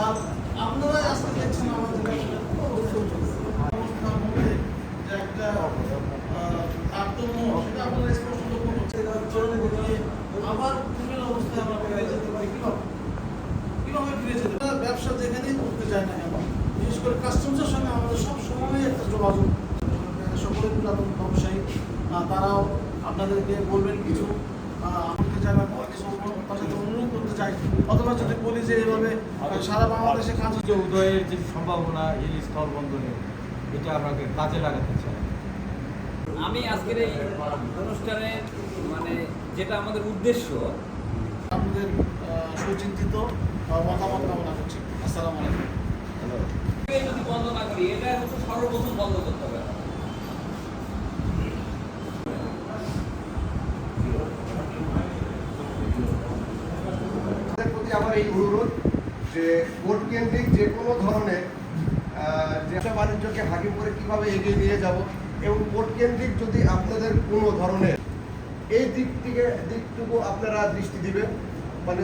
আর আপনারা আজকে দেখছেন আমাদের একটা তারতম্য সেটা আপনারা স্পষ্ট লক্ষ্য করছেন। আবার পূর্বের অবস্থায় আমরা ফিরে যেতে পারি। কীভাবে? কীভাবে ফিরে যেতে পারি? ব্যবসা যেখানেই করতে চায় না কেন? বিশেষ করে কাস্টমসের সঙ্গে আমাদের সব সময় একটা যোগাযোগ। সকলে পুরাতন ব্যবসায়ী আহ, তারাও আপনাদেরকে বলবেন কিছু আহ, আমাকে জানার পর কিছু তার সাথে অনুরোধ অথবা যদি বলি যে এভাবে সারা বাংলাদেশে কাজ যে উদয়ের যে সম্ভাবনা এই স্থল বন্দরে এটা আমাকে কাজে লাগাতে চাই। আমি আজকের এই অনুষ্ঠানে মানে যেটা আমাদের উদ্দেশ্য। আপনাদের সুচিন্তিত মতামত কামনা করছি আসসালামু আলাইকুম। যদি বন্ধ না করি এটা হচ্ছে সর্বপ্রথম বন্ধ করতে হবে আপনাদের প্রতি আমার এই অনুরোধ যে ভোট কেন্দ্রিক যে কোনো ধরনের ব্যবসা বাণিজ্যকে হাকিম করে কীভাবে এগিয়ে নিয়ে যাব এবং ভোট কেন্দ্রিক যদি আপনাদের কোনো ধরনের এই দিক থেকে, দিকটুকু আপনারা দৃষ্টি দিবেন মানে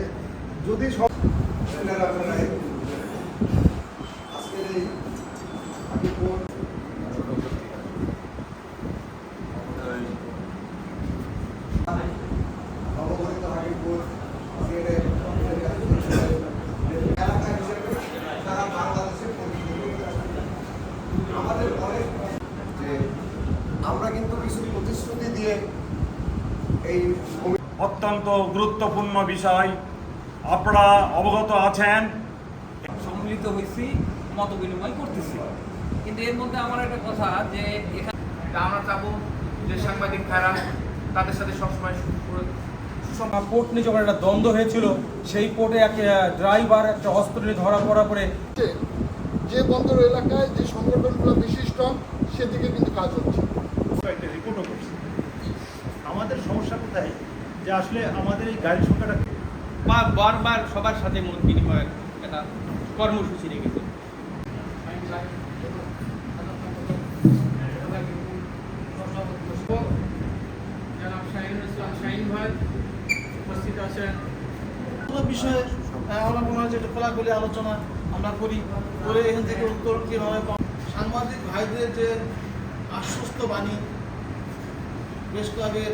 যদি সব আপনারা আজকের এই হাকিম ভোট নবগঠিত হাকিম ভোট আজকের এই এলাকা হিসেবে সারা বাংলাদেশে প্রতিনিধিত্ব করে। আমাদের অনেক যে আমরা কিন্তু কিছু প্রতিশ্রুতি দিয়ে এই অত্যন্ত গুরুত্বপূর্ণ বিষয়। আপনারা অবগত আছেন। সম্মিলিত হয়েছি মত বিনিময় করতেছি। কিন্তু এর মধ্যে আমার একটা কথা যে এখানে আমরা চাবো যে সাংবাদিক ভাইরা তাদের সাথে সবসময় পোর্ট নিয়ে যখন একটা দ্বন্দ্ব হয়েছিল সেই পোর্টে এক ড্রাইভার একটা অস্ত্র নিয়ে ধরা পড়া পরে যে বন্দর এলাকায় যে সংগঠনগুলো বেশি স্ট্রং সেদিকে কিন্তু কাজ হচ্ছে। একটা রিপোর্টও করছি। আমাদের সমস্যা কোথায়? যে আসলে আমাদের এই গাড়ির সংখ্যাটা বা বারবার সবার সাথে মত বিনিময়ের একটা কর্মসূচি রেখেছে। শাহিন ভাই উপস্থিত আছেন। কোনো বিষয়ে আমরা মনে হয় যে খোলাখুলি আলোচনা আমরা করি। করে এখান থেকে উত্তর কীভাবে সাংবাদিক ভাইদের যে আশ্বস্ত বাণী প্রেস ক্লাবের